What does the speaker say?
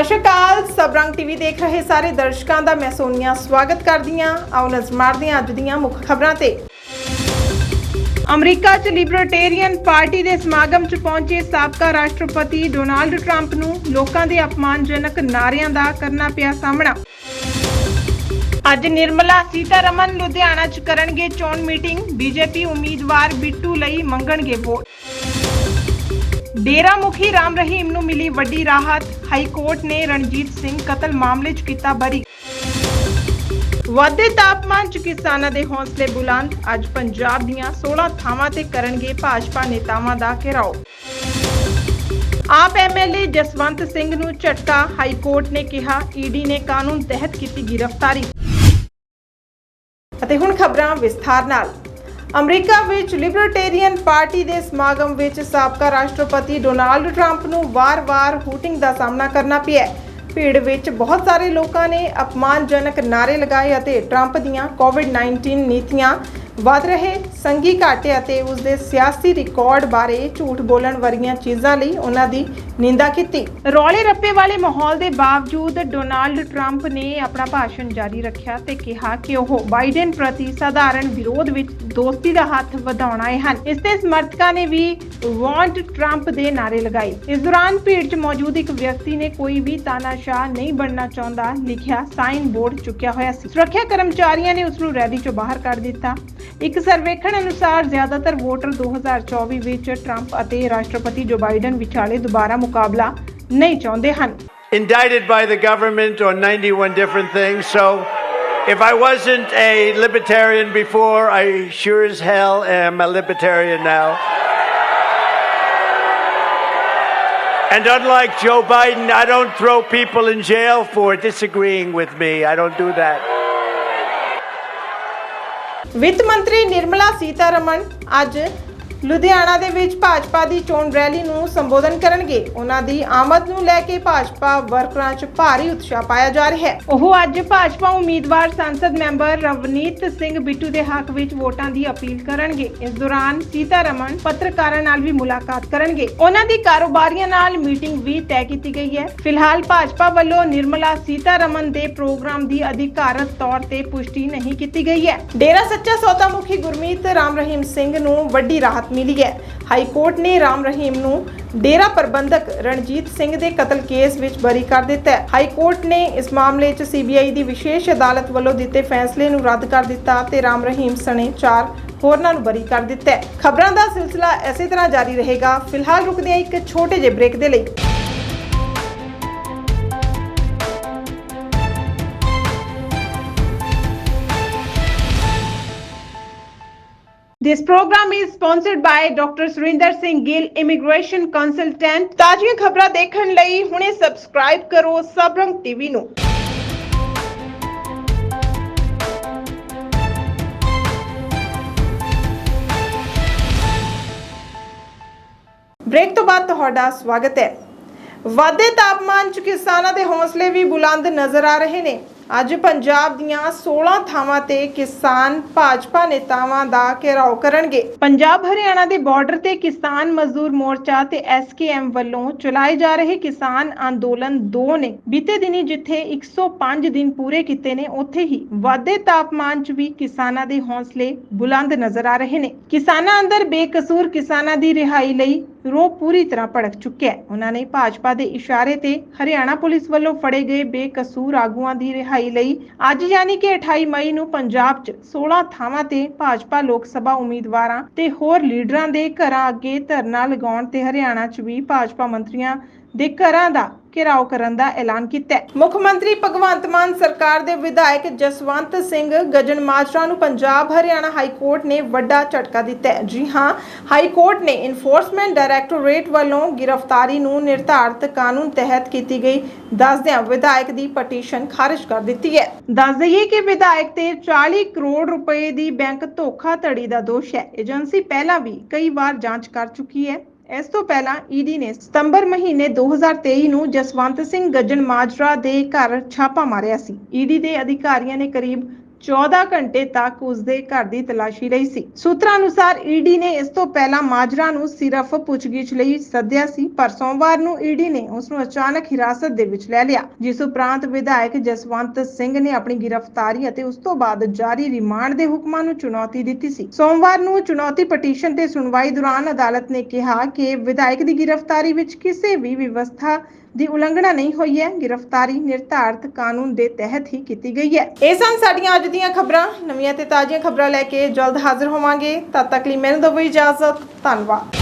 ਸਤਿ ਸ਼੍ਰੀ ਅਕਾਲ। ਸਬਰੰਗ ਟੀਵੀ ਦੇਖ ਰਹੇ ਸਾਰੇ ਦਰਸ਼ਕਾਂ ਦਾ ਮੈਂ ਸੋਨੀਆ ਸਵਾਗਤ ਕਰਦੀ ਹਾਂ। ਆਓ ਨਜ਼ਰ ਮਾਰਦੇ ਹਾਂ ਅੱਜ ਦੀਆਂ ਮੁੱਖ ਖਬਰਾਂ ਤੇ। ਅਮਰੀਕਾ 'ਚ ਲਿਬਰਟੇਰੀਅਨ ਪਾਰਟੀ ਦੇ ਸਮਾਗਮ 'ਚ ਪਹੁੰਚੇ ਸਾਬਕਾ ਰਾਸ਼ਟਰਪਤੀ ਡੋਨਾਲਡ ਟਰੰਪ ਨੂੰ ਲੋਕਾਂ ਦੇ ਅਪਮਾਨਜਨਕ ਨਾਅਰਿਆਂ ਦਾ ਕਰਨਾ ਪਿਆ ਸਾਹਮਣਾ। ਅੱਜ ਨਿਰਮਲਾ ਸੀਤਾਰਮਨ ਲੁਧਿਆਣਾ 'ਚ ਕਰਨਗੇ ਚੋਣ ਮੀਟਿੰਗ। ਬੀਜੇਪੀ ਉਮੀਦਵਾਰ ਬਿੱਟੂ ਲਈ ਮੰਗਣਗੇ ਵੋਟ। ਡੇਰਾ ਮੁਖੀ ਰਾਮ ਰਹੀਮ ਨੂੰ ਮਿਲੀ ਵੱਡੀ ਰਾਹਤ। ਹਾਈ ਕੋਰਟ ਨੇ ਰਣਜੀਤ ਸਿੰਘ ਕਤਲ ਮਾਮਲੇ 'ਚ ਕੀਤਾ ਬਰੀ। ਵਾਧੇ ਤਾਪਮਾਨ 'ਚ ਕਿਸਾਨਾਂ ਦੇ ਹੌਸਲੇ ਬੁਲੰਦ। ਅੱਜ ਪੰਜਾਬ ਦੀਆਂ 16 ਥਾਵਾਂ ਤੇ ਕਰਨਗੇ ਭਾਜਪਾ ਨੇਤਾਵਾਂ ਦਾ ਘਿਰਾਓ। ਆਪ ਐਮਐਲਏ ਜਸਵੰਤ ਸਿੰਘ ਨੂੰ ਝਟਕਾ। ਹਾਈ ਕੋਰਟ ਨੇ ਕਿਹਾ, ਈਡੀ ਨੇ ਕਾਨੂੰਨ ਤਹਿਤ ਕੀਤੀ ਗ੍ਰਿਫਤਾਰੀ। ਅਤੇ ਹੁਣ ਖਬਰਾਂ ਵਿਸਥਾਰ ਨਾਲ। ਅਮਰੀਕਾ ਵਿੱਚ ਲਿਬਰਟੇਰੀਅਨ ਪਾਰਟੀ ਦੇ ਸਮਾਗਮ ਵਿੱਚ ਸਾਬਕਾ ਰਾਸ਼ਟਰਪਤੀ ਡੋਨਾਲਡ ਟਰੰਪ ਨੂੰ ਵਾਰ-ਵਾਰ ਹੂਟਿੰਗ ਦਾ ਸਾਹਮਣਾ ਕਰਨਾ ਪਿਆ ਭੀੜ ਵਿੱਚ ਬਹੁਤ ਸਾਰੇ ਲੋਕਾਂ ਨੇ ਅਪਮਾਨਜਨਕ ਨਾਅਰੇ ਲਗਾਏ ਅਤੇ ਟਰੰਪ ਦੀਆਂ ਕੋਵਿਡ-19 ਨੀਤੀਆਂ ਵਧ ਰਹੇ ਸੰਗੀ ਘਾਟੇ ਅਤੇ ਉਸ ਦੇ ਸਿਆਸੀ ਰਿਕਾਰਡ ਬਾਰੇ ਝੂਠ ਬੋਲਣ ਵਰਗੀਆਂ ਚੀਜ਼ਾਂ ਲਈ ਉਹਨਾਂ ਦੀ ਨਿੰਦਾ ਕੀਤੀ। ਰੌਲੇ ਰੱਪੇ ਵਾਲੇ ਮਾਹੌਲ ਦੇ ਬਾਵਜੂਦ ਡੋਨਾਲਡ ਟਰੰਪ ਨੇ ਆਪਣਾ ਭਾਸ਼ਣ ਜਾਰੀ ਰੱਖਿਆ ਤੇ ਕਿਹਾ ਕਿ ਉਹ ਬਾਈਡਨ ਪ੍ਰਤੀ ਸਧਾਰਨ ਵਿਰੋਧ ਵਿੱਚ ਦੋਸਤੀ ਦਾ ਹੱਥ ਵਧਾਉਣ ਹਨ। ਇਸ ਤੇ ਸਮਰਥਕਾਂ ਨੇ ਵੀ ਵਾਂਟ ਟਰੰਪ ਦੇ ਨਾਰੇ ਲਗਾਏ। ਇਸ ਦੌਰਾਨ ਭੀੜ 'ਚ ਮੌਜੂਦ ਇੱਕ ਵਿਅਕਤੀ ਨੇ ਕੋਈ ਵੀ ਤਾਨਾਸ਼ਾਹ ਨਹੀਂ ਬਣਨਾ ਚਾਹੁੰਦਾ, ਲਿਖਿਆ ਸਾਈਨ ਬੋਰਡ ਚੁੱਕਿਆ ਹੋਇਆ ਸੀ। ਸੁਰੱਖਿਆ ਕਰਮਚਾਰੀਆਂ ਨੇ ਉਸ ਨੂੰ ਰੈਲੀ 'ਚੋਂ ਬਾਹਰ ਕੱਢ ਦਿੱਤਾ। ਇੱਕ ਸਰਵੇਖਣ ਅਨੁਸਾਰ ਜ਼ਿਆਦਾਤਰ ਵੋਟਰ 2024 ਵਿੱਚ ਟਰੰਪ ਅਤੇ ਰਾਸ਼ਟਰਪਤੀ ਜੋ ਬਾਈਡਨ ਵਿਚਾਲੇ ਦੁਬਾਰਾ ਮੁਕਾਬਲਾ ਨਹੀਂ ਚਾਹੁੰਦੇ ਹਨ indicted by the government on 91 different things. So if I wasn't a libertarian before, I sure as hell am a libertarian now. And unlike Joe Biden, I don't throw people in jail for disagreeing with me. I don't do that. ਵਿੱਤ ਮੰਤਰੀ ਨਿਰਮਲਾ ਸੀਤਾਰਮਨ ਅੱਜ ਲੁਧਿਆਣਾ ਦੇ ਵਿੱਚ ਭਾਜਪਾ ਦੀ ਚੋਣ rally ਨੂੰ ਸੰਬੋਧਨ ਕਰਨਗੇ। ਉਹਨਾਂ ਦੀ ਆਮਦ ਨੂੰ ਲੈ ਕੇ ਭਾਜਪਾ ਵਰਕਰਾਂ 'ਚ ਭਾਰੀ ਉਤਸ਼ਾਹ ਪਾਇਆ ਜਾ ਰਿਹਾ ਹੈ। ਉਹ ਅੱਜ ਭਾਜਪਾ ਉਮੀਦਵਾਰ ਸੰਸਦ ਮੈਂਬਰ ਰਵਨੀਤ ਸਿੰਘ ਬਿੱਟੂ ਦੇ ਹੱਕ ਵਿੱਚ ਵੋਟਾਂ ਦੀ ਅਪੀਲ ਕਰਨਗੇ। ਇਸ ਦੌਰਾਨ ਸੀਤਾਰਮਨ ਪੱਤਰਕਾਰਾਂ ਨਾਲ ਵੀ ਮੁਲਾਕਾਤ ਕਰਨਗੇ। ਉਹਨਾਂ ਦੀ ਕਾਰੋਬਾਰੀਆਂ ਨਾਲ ਮੀਟਿੰਗ ਵੀ ਤੈਅ ਕੀਤੀ ਗਈ ਹੈ। ਫਿਲਹਾਲ ਭਾਜਪਾ ਵੱਲੋਂ ਨਿਰਮਲਾ ਸੀਤਾਰਮਨ ਦੇ ਪ੍ਰੋਗਰਾਮ ਦੀ ਅਧਿਕਾਰਤ ਤੌਰ ਤੇ ਪੁਸ਼ਟੀ ਨਹੀਂ ਕੀਤੀ ਗਈ ਹੈ। ਡੇਰਾ ਸੱਚਾ ਸੌਦਾ ਮੁਖੀ ਗੁਰਮੀਤ ਰਾਮ ਰਹੀਮ ਸਿੰਘ ਨੂੰ ਵੱਡੀ ਰਾਹਤ ਮਿਲੀ ਹੈ। ਹਾਈ ਕੋਰਟ ਨੇ ਰਾਮ ਰਹੀਮ ਨੂੰ ਡੇਰਾ ਪ੍ਰਬੰਧਕ ਰਣਜੀਤ ਸਿੰਘ ਦੇ ਕਤਲ ਕੇਸ ਵਿੱਚ ਬਰੀ ਕਰ ਦਿੱਤਾ ਹੈ। ਹਾਈ ਕੋਰਟ ਨੇ ਇਸ ਮਾਮਲੇ 'ਚ ਸੀਬੀਆਈ ਦੀ ਵਿਸ਼ੇਸ਼ ਅਦਾਲਤ ਵੱਲੋਂ ਦਿੱਤੇ ਫੈਸਲੇ ਨੂੰ ਰੱਦ ਕਰ ਦਿੱਤਾ ਤੇ ਰਾਮ ਰਹੀਮ ਸਣੇ ਚਾਰ ਹੋਰਨਾਂ ਨੂੰ ਬਰੀ ਕਰ ਦਿੱਤਾ ਹੈ। ਖਬਰਾਂ ਦਾ ਸਿਲਸਿਲਾ ਇਸੇ ਤਰ੍ਹਾਂ ਜਾਰੀ ਰਹੇਗਾ। ਫਿਲਹਾਲ ਰੁਕਦੇ ਹਾਂ ਇੱਕ ਛੋਟੇ ਜਿਹੇ ਬ੍ਰੇਕ ਦੇ ਲਈ। This program is sponsored by Dr. Surinder Singh Gill, Immigration Consultant. ਤਾਜ਼ੀਆਂ ਖਬਰਾਂ ਦੇਖਣ ਲਈ ਹੁਣੇ ਸਬਸਕ੍ਰਾਈਬ ਕਰੋ ਸਬਰੰਗ ਟੀਵੀ ਨੂੰ। ਬ੍ਰੇਕ ਤੋਂ ਬਾਅਦ ਤੁਹਾਡਾ ਸਵਾਗਤ ਹੈ ਵਾਧੇ ਤਾਪਮਾਨ 'ਚ ਕਿਸਾਨਾਂ ਦੇ ਹੌਸਲੇ ਵੀ ਬੁਲੰਦ ਨਜ਼ਰ ਆ ਰਹੇ ਨੇ ਅੱਜ ਪੰਜਾਬ ਦੀਆਂ 16 ਥਾਵਾਂ ਤੇ ਕਿਸਾਨ ਭਾਜਪਾ ਨੇਤਾਵਾਂ ਦਾ ਘੇਰਾਓ ਕਰਨਗੇ। ਪੰਜਾਬ ਹਰਿਆਣਾ ਦੇ ਬਾਰਡਰ ਤੇ ਕਿਸਾਨ ਮਜ਼ਦੂਰ ਮੋਰਚਾ ਤੇ ਐਸਕੇਐਮ ਵੱਲੋਂ ਚਲਾਏ ਜਾ ਰਹੇ ਕਿਸਾਨ ਅੰਦੋਲਨ 2 ਨੇ। ਬੀਤੇ ਦਿਨੀ ਜਿੱਥੇ 105 ਦਿਨ ਪੂਰੇ ਕੀਤੇ ਨੇ, ਉੱਥੇ ਹੀ ਵਾਧੇ ਤਾਪਮਾਨ 'ਚ ਵੀ ਕਿਸਾਨਾਂ ਦੇ ਹੌਸਲੇ ਬੁਲੰਦ ਨਜ਼ਰ ਆ ਰਹੇ ਨੇ। ਕਿਸਾਨਾਂ ਅੰਦਰ ਬੇਕਸੂਰ ਕਿਸਾਨਾਂ ਦੀ ਰਿਹਾਈ ਲਈ ਰੋ ਪੂਰੀ ਤਰ੍ਹਾਂ ਭੜਕ ਚੁੱਕਿਆ ਹੈ। ਉਹਨਾਂ ਨੇ ਭਾਜਪਾ ਦੇ ਇਸ਼ਾਰੇ ਤੇ ਹਰਿਆਣਾ ਪੁਲਿਸ ਵੱਲੋਂ ਫੜੇ ਗਏ ਬੇਕਸੂਰ ਆਗੂਆਂ ਦੀ ਰਿਹਾਈ ਲਈ ਅੱਜ ਯਾਨੀ ਕਿ 28 ਮਈ ਨੂੰ ਪੰਜਾਬ 'ਚ 16 ਥਾਵਾਂ ਤੇ ਭਾਜਪਾ ਲੋਕ ਸਭਾ ਉਮੀਦਵਾਰਾਂ ਤੇ ਹੋਰ ਲੀਡਰਾਂ ਦੇ ਘਰਾਂ ਅੱਗੇ ਧਰਨਾ ਲਗਾਉਣ ਤੇ ਹਰਿਆਣਾ 'ਚ ਵੀ ਭਾਜਪਾ ਮੰਤਰੀਆਂ ਦੇ ਘਰਾਂ ਦਾ ਘਿਰਾਓ ਕਰਨ ਦਾ ਐਲਾਨ ਕੀਤਾ ਹੈ। ਮੁੱਖ ਮੰਤਰੀ ਭਗਵੰਤ ਮਾਨ ਸਰਕਾਰ ਦੇ ਵਿਧਾਇਕ ਜਸਵੰਤ ਸਿੰਘ ਗਜਨ ਮਾਜਰਾ ਨੂੰ ਪੰਜਾਬ ਹਰਿਆਣਾ ਹਾਈ ਕੋਰਟ ਨੇ ਵੱਡਾ ਝਟਕਾ ਦਿੱਤਾ ਹੈ। ਜੀ ਹਾਂ ਹਾਈ ਕੋਰਟ ਨੇ ਇਨਫੋਰਸਮੈਂਟ ਡਾਇਰੈਕਟੋਰੇਟ ਵੱਲੋਂ ਗ੍ਰਿਫਤਾਰੀ ਨੂੰ ਨਿਰਧਾਰਤ ਕਾਨੂੰਨ ਤਹਿਤ ਕੀਤੀ ਗਈ। ਦੱਸਦਿਆਂ ਵਿਧਾਇਕ ਦੀ ਪਟੀਸ਼ਨ ਖਾਰਜ ਕਰ ਦਿੱਤੀ ਹੈ। ਦੱਸ ਦਈਏ ਕਿ ਵਿਧਾਇਕ ਤੇ 40 ਕਰੋੜ ਰੁਪਏ ਦੀ ਬੈਂਕ ਧੋਖਾਧੜੀ ਦਾ ਦੋਸ਼ ਹੈ। ਏਜੰਸੀ ਪਹਿਲਾਂ ਵੀ ਕਈ ਵਾਰ ਜਾਂਚ ਕਰ ਚੁੱਕੀ ਹੈ। ਇਸ ਤੋਂ ਪਹਿਲਾਂ ਈਡੀ ਨੇ ਸਤੰਬਰ ਮਹੀਨੇ 2023 ਨੂੰ ਜਸਵੰਤ ਸਿੰਘ ਗੱਜਣ ਮਾਜਰਾ ਦੇ ਘਰ ਛਾਪਾ ਮਾਰਿਆ ਸੀ। ਈਡੀ ਦੇ ਅਧਿਕਾਰੀਆਂ ਨੇ ਕਰੀਬ 14 ਘੰਟੇ ਤੱਕ ਉਸ ਦੇ ਘਰ ਦੀ ਤਲਾਸ਼ੀ ਲਈ ਸੀ। ਸੂਤਰਾਂ ਅਨੁਸਾਰ ਈਡੀ ਨੇ ਇਸ ਤੋਂ ਪਹਿਲਾਂ ਮਾਜਰਾ ਨੂੰ ਸਿਰਫ ਪੁੱਛਗਿੱਛ ਲਈ ਸੱਦਿਆ ਸੀ, ਪਰ ਸੋਮਵਾਰ ਨੂੰ ਈਡੀ ਨੇ ਉਸ ਨੂੰ ਅਚਾਨਕ ਹਿਰਾਸਤ ਦੇ ਵਿੱਚ ਲੈ ਲਿਆ, ਜਿਸ ਉਪਰੰਤ ਵਿਧਾਇਕ ਜਸਵੰਤ ਸਿੰਘ ਨੇ ਆਪਣੀ ਗ੍ਰਿਫਤਾਰੀ ਅਤੇ ਉਸ ਤੋਂ ਬਾਅਦ ਜਾਰੀ ਰਿਮਾਂਡ ਦੇ ਹੁਕਮਾਂ ਨੂੰ ਚੁਣੌਤੀ ਦਿੱਤੀ ਸੀ। ਸੋਮਵਾਰ ਨੂੰ ਚੁਣੌਤੀ ਪਟੀਸ਼ਨ ਤੇ ਸੁਣਵਾਈ ਦੌਰਾਨ ਅਦਾਲਤ ਨੇ ਕਿਹਾ ਕਿ ਵਿਧਾਇਕ ਦੀ ਗ੍ਰਿਫਤਾਰੀ ਵਿੱਚ ਕਿਸੇ ਵੀ ਵਿਵਸਥਾ ਦੀ ਉਲੰਘਣਾ ਨਹੀਂ ਹੋਈ ਹੈ। ਗ੍ਰਿਫਤਾਰੀ ਨਿਰਧਾਰਤ ਕਾਨੂੰਨ ਦੇ ਤਹਿਤ ਹੀ ਕੀਤੀ ਗਈ ਹੈ। ਇਹ ਸਨ ਸਾਡੀਆਂ ਅੱਜ ਦੀਆਂ ਖਬਰਾਂ। ਨਵੀਆਂ ਤੇ ਤਾਜ਼ੀਆਂ ਖਬਰਾਂ ਲੈ ਕੇ ਜਲਦ ਹਾਜ਼ਰ ਹੋਵਾਂਗੇ। ਤਦ ਤੱਕ ਲਈ ਮੈਨੂੰ ਦਿਓ ਇਜਾਜ਼ਤ। ਧੰਨਵਾਦ।